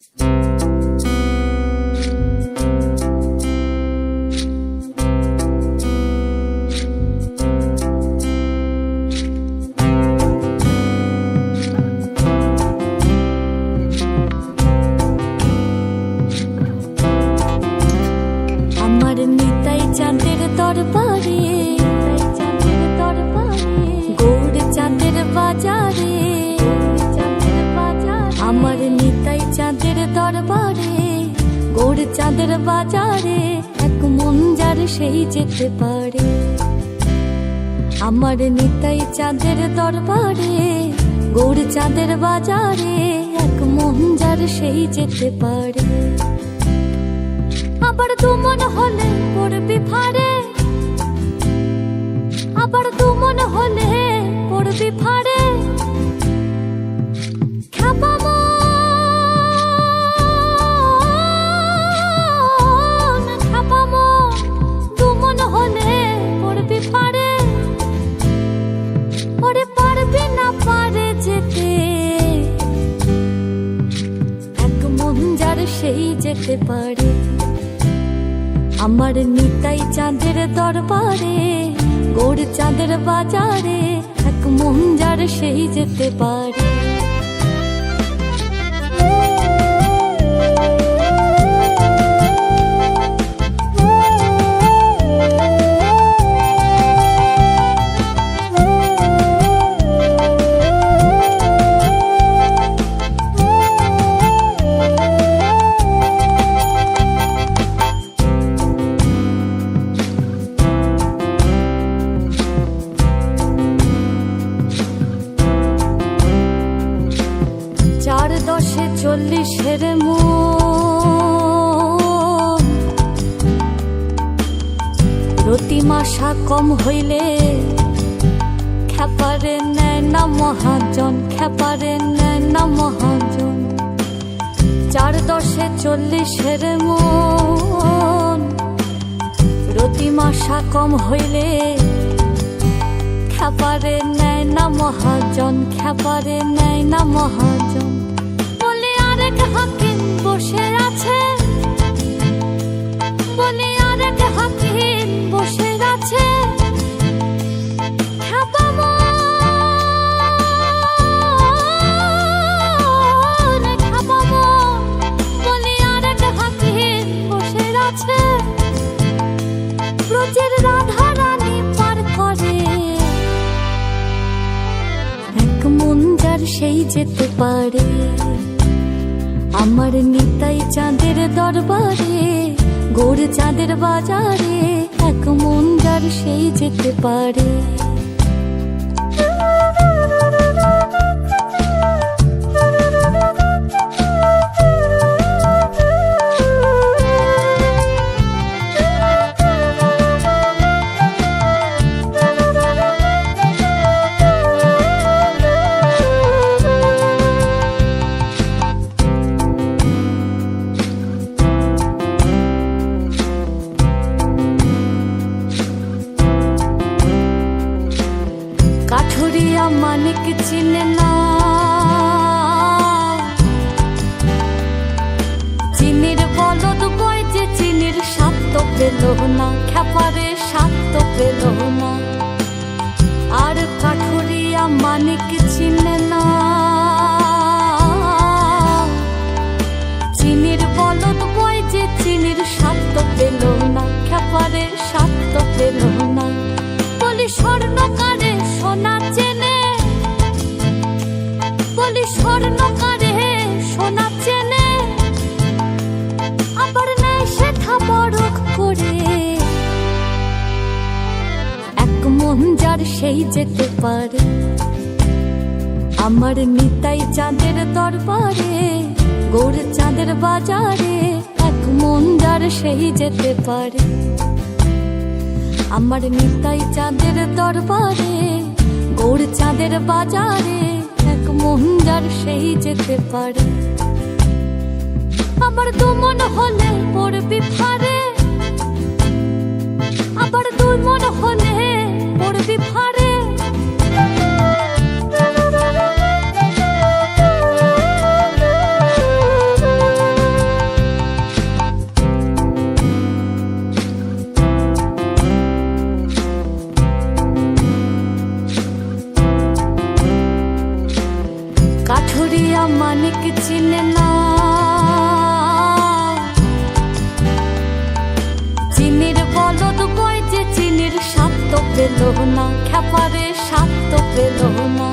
আমার চাঁদের বাজারে, এক মন যার সেই যেতে পারে। আমার নিতাই চাঁদের দরবারে, গৌর চাঁদের বাজারে, এক মন যার সেই যেতে পারে। আবার তুমন হলে পড়বি ফাড়ে আবার তুমন হলে পড়বি ফাড়ে যেতে পারে। আমার নিতাই চাঁদের দরবারে গোড় চাঁদের বাজারে, এক মন যার সেই যেতে পারে। রতিমাশা কম হইলে খেপারে নেয় না মহাজন, খেপারে নেয় না মহাজন। চার দশে চল্লিশের মন রতিমাশা কম হইলে খেপারে নেয় না মহাজন, খেপারে নেয় না মহাজন। বলে আরেক হাকিম বসে আছে সেই যেতে পারে। আমার নিতাই চাঁদের দরবারে, গোর চাঁদের বাজারে, এক মন যার সেই যেতে পারে। কাঠুরিয়া মানিক চিনে না। চিনির বলদ বই যে চিনির তো পেল না খেপারে স্বাদ সেই যেতে পারে। আমার নিতাই চাঁদের দরবারে, গৌর চাঁদের বাজারে, এক মন যার সেই যেতে পারে। আমার নিতাই চাঁদের দরবারে, গৌর চাঁদের বাজারে, এক মন্দার সেই যেতে পারে। আমার দুমন হলে পড়বি ফারে আবার দুই মন হলে পড়বি ফারে কাঠুরিয়া মানিক চিনে না। পেল না, খ্যাপারে সাত পেল না।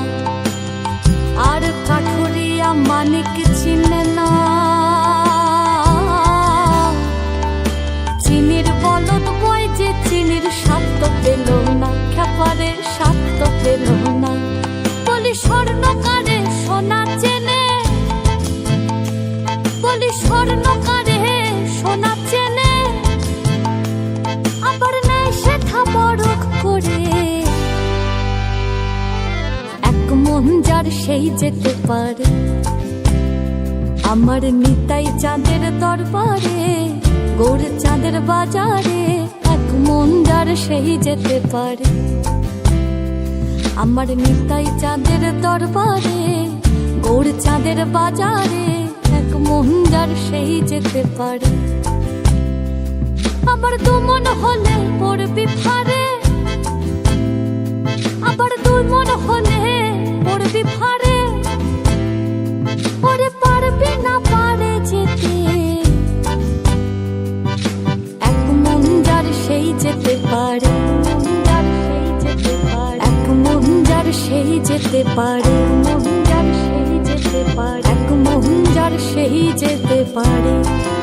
আর কাঠুরিয়া মানিক চিনে না। চিনির বলদ বয় যে চিনির সাত পেল না, খ্যাপারে সাত পেল না। বলি স্বর্ণকারে যেতে পারে। আমার নিতাই চাঁদের দরবারে, গৌর চাঁদের বাজারে, এক মন যার সেই যেতে পারে। আমার নিতাই চাঁদের দরবারে, গৌর চাঁদের বাজারে, এক মন যার সেই যেতে পারে। আবার দু মন হলে পড়বি ফারে আবার দুই মন হলে যেতে পারে মহিজার সেই যেতে পারে। এক মহিজার সেই যেতে পারে।